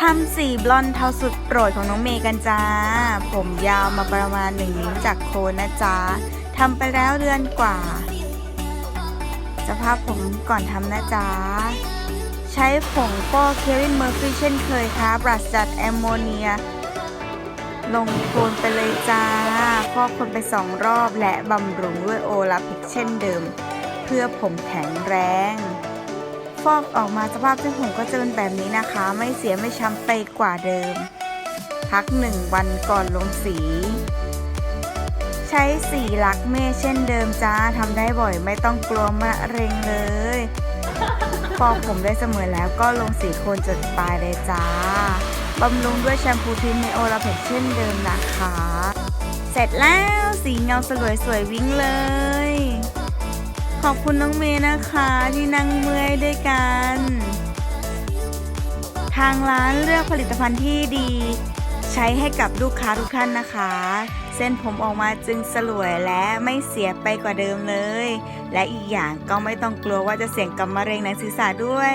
ทำสีบลอนด์เทาสุดโปรดของน้องเมย์กันจ้า ผมยาวมาประมาณหนึ่งนิ้วจากโคนนะจ๊ะทำไปแล้วเดือนกว่า สภาพผมก่อนทำนะจ๊ะ ใช้ผงฟอกเควินเมอร์ฟี่เช่นเคยครับปราศจากแอมโมเนีย ลงโคนไปเลยจ้าฟอกคนไปสองรอบและบำรุงด้วยโอลาพิกเช่นเดิม เพื่อผมแข็งแรง อกออกมาสภาพเส้นผมก็จะเป็นแบบนี้นะคะ ไม่เสียไม่ช้ำไปกว่าเดิม พักหนึ่งวันก่อนลงสี ใช้สีลักเมฆเช่นเดิมจ้าทำได้บ่อยไม่ต้องกลัวมะเร็งเลยฟอกผมได้เสมอแล้วก็ลงสีโคนจนปลายเลยจ้าบำรุงด้วยแชมพูทินเนโอลาเพกเช่นเดิมนะคะ เสร็จแล้วสีเงาสลวยสวยวิ่งเลย ขอบคุณน้องเมย์นะคะที่นั่งเมื่อยด้วยกัน ทางร้านเลือกผลิตภัณฑ์ที่ดี ใช้ให้กับลูกค้าทุกท่านนะคะ เส้นผมออกมาจึงสลวยและไม่เสียไปกว่าเดิมเลย และอีกอย่างก็ไม่ต้องกลัวว่าจะเสี่ยงกับมะเร็งในศีรษะด้วย